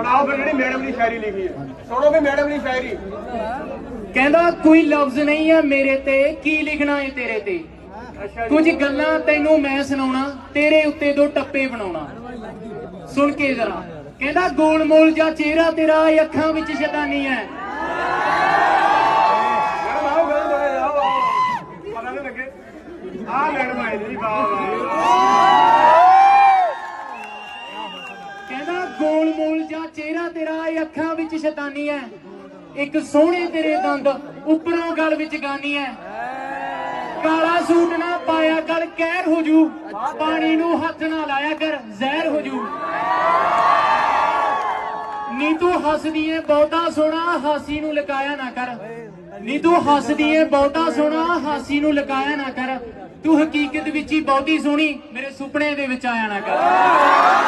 ਸੁਣਾਓ ਫਿਰ ਜਿਹੜੀ ਮੈਡਮ ਨੇ ਸ਼ਾਇਰੀ ਲਿਖੀ ਹੈ। ਸੁਣੋ ਵੀ ਮੈਡਮ ਨੇ ਸ਼ਾਇਰੀ। ਕਹਿੰਦਾ ਕੋਈ ਲਫ਼ਜ਼ ਨਹੀਂ ਹੈ ਮੇਰੇ ਤੇ ਕੀ ਲਿਖਣਾ ਹੈ ਤੇਰੇ ਤੇ? ਕੁਝ ਗੱਲਾਂ ਤੈਨੂੰ ਮੈਂ ਸੁਣਾਉਣਾ ਤੇਰੇ ਉੱਤੇ ਦੋ ਟੱਪੇ ਬਣਾਉਣਾ। ਸੁਣ ਕੇ ਜ਼ਰਾ। ਕਹਿੰਦਾ ਗੋਲ ਮੋਲ ਜਾਂ ਚਿਹਰਾ ਤੇਰਾ ਇਹ ਅੱਖਾਂ ਵਿੱਚ ਸ਼ੈਤਾਨੀ ਹੈ। ਆ ਮੈਡਮ ਆਏ ਜੀ ਵਾਹ ਵਾਹ। ਕਹਿੰਦਾ ਗੋਲ ਮੋਲ ਜਾਂ ਚਿਹਰਾ ਤੇਰਾ, ਇਹ ਅੱਖਾਂ ਵਿੱਚ ਸ਼ੈਤਾਨੀ ਹੈ। ਇੱਕ ਸੋਹਣੇ ਤੇਰੇ ਦੰਦ ਉੱਪਰੋਂ ਗਲ ਵਿੱਚ ਗਾਨੀ ਹੈ। ਕਾਲਾ ਸੂਟ ਨਾ ਪਾਇਆ ਕਰ ਕਹਿਰ ਹੋ ਜੂ। ਪਾਣੀ ਨੂੰ ਹੱਥ ਨਾ ਲਾਇਆ ਕਰ, ਜ਼ਹਿਰ ਹੋ ਜੂ। ਨੀ ਤੂੰ ਹੱਸਦੀ ਏ, ਬਹੁਤਾ ਸੋਹਣਾ ਹਾਸੀ ਨੂੰ ਲਕਾਇਆ ਨਾ ਕਰ। ਨੀ ਤੂੰ ਹੱਸਦੀ ਏ, ਬਹੁਤਾ ਸੋਹਣਾ ਹਾਸੀ ਨੂੰ ਲਕਾਇਆ ਨਾ ਕਰ। ਤੂੰ ਹਕੀਕਤ ਵਿੱਚ ਹੀ ਬਹੁਤੀ ਸੋਹਣੀ, ਮੇਰੇ ਸੁਪਨੇ ਦੇ ਵਿੱਚ ਆਇਆ ਨਾ ਕਰ।